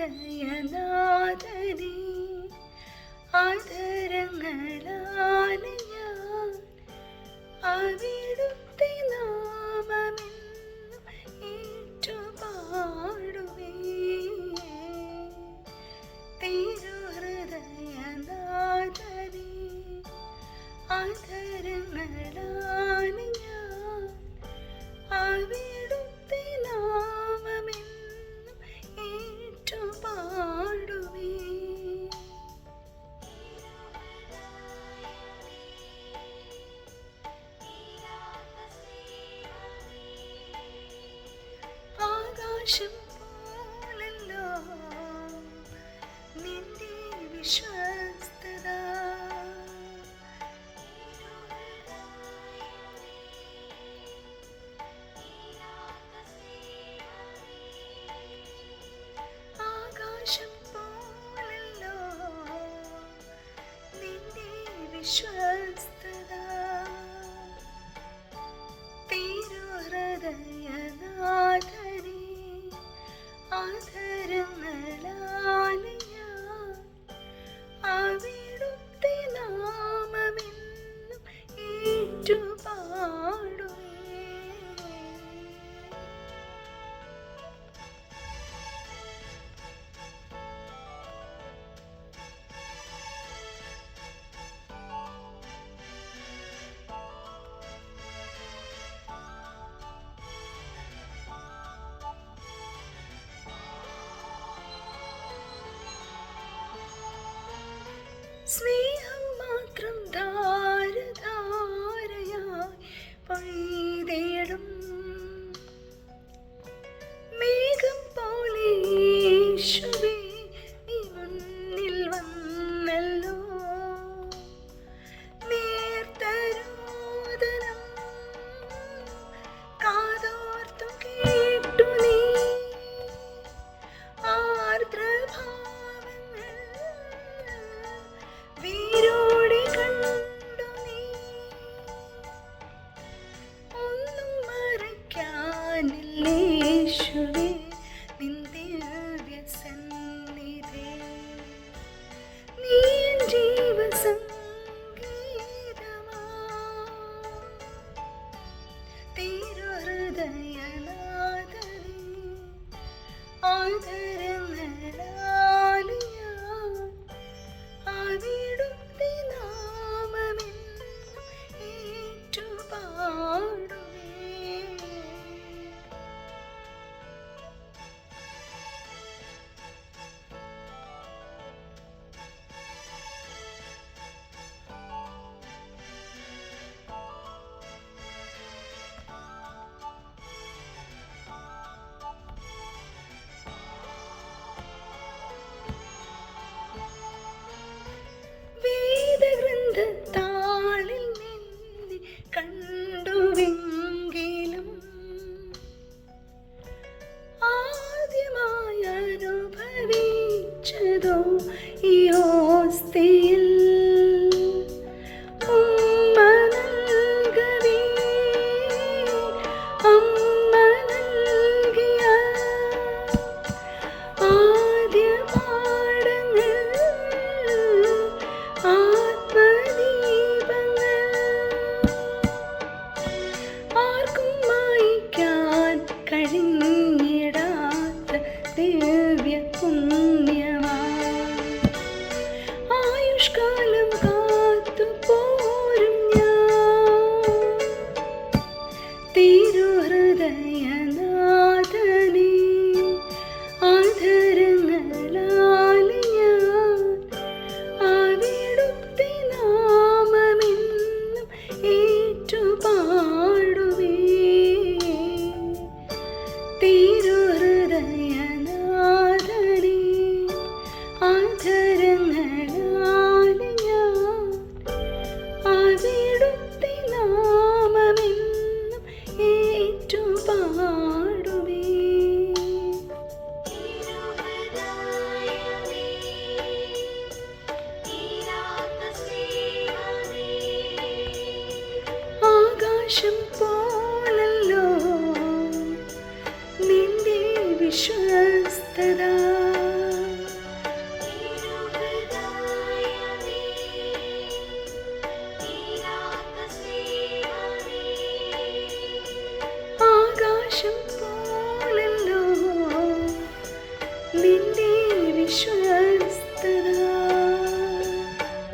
തിരുഹൃദയനാഥനേ ആദരങ്ങളാലെ ഞാൻ. അവിടുത്തെ നാമമെന്നും ആകാശം ആധരങ്ങളാലെ विश्वस्तदा